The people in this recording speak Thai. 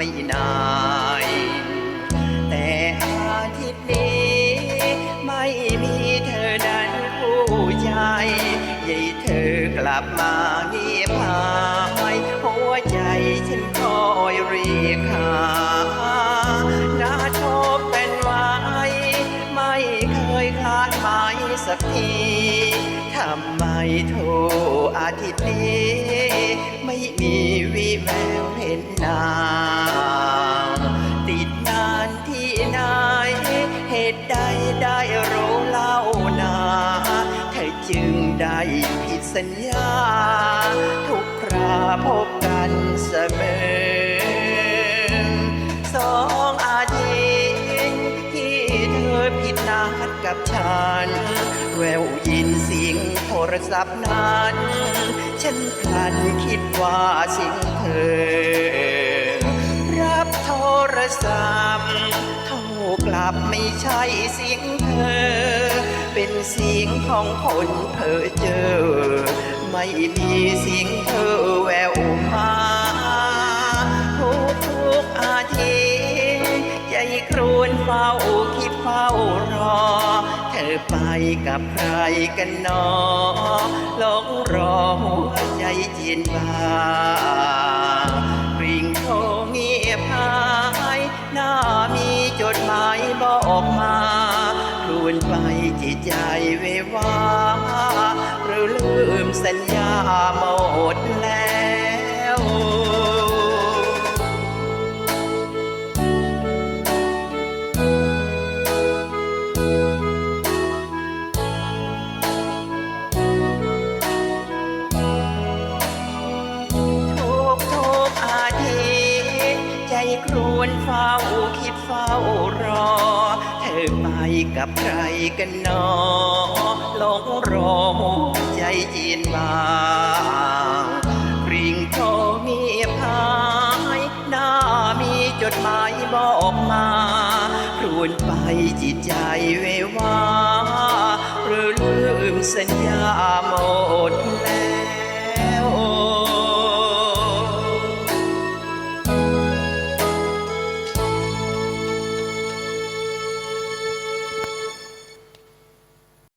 ไม่นายแต่อาทิตย์นี้ ไม่มีเธอนั้นผู้ใหญ่ยัยเธอกลับมาเงียบหายหัวใจฉันคอยรียหาน่าชบเป็นไว้ไม่เคยคลาดหมายสักทีทำไมโทรอาทิตย์นี้ ไม่มีวี่แววเห็นหน้า รู้เล่านาเธอจึงได้ผิดสัญญา ทุกคราพบกันเสมอสองอาทิตย์ที่เธอผิดนัดกับฉัน แววยินเสียงโทรศัพท์นั้น ฉันพลันคิดว่าสิ่งเธอ รับโทรศัพท์ กลับไม่ใช่เสียงเธอ เป็นเสียงของคนเพ้อเจอ ไม่มีเสียงเธอแววมาทุกทุกอาทิตย์ใจครวนเฝ้าคิดเฝ้ารอ เธอไปกับใครกันหนอหลงรอหัวใจเจียนบา หมายบอกมาครวนไปจิตใจเววาหรือลืมสัญญาหมดแล้วครวนเฝ้าคิดเฝ้ารอ ไปกับใครกันหนอหลงรอใจเย็นบางริ่งโทรเงียบหายหน้ามีจดหมายบอกมาครวนไปจิตใจเววาหรือลืมสัญญาม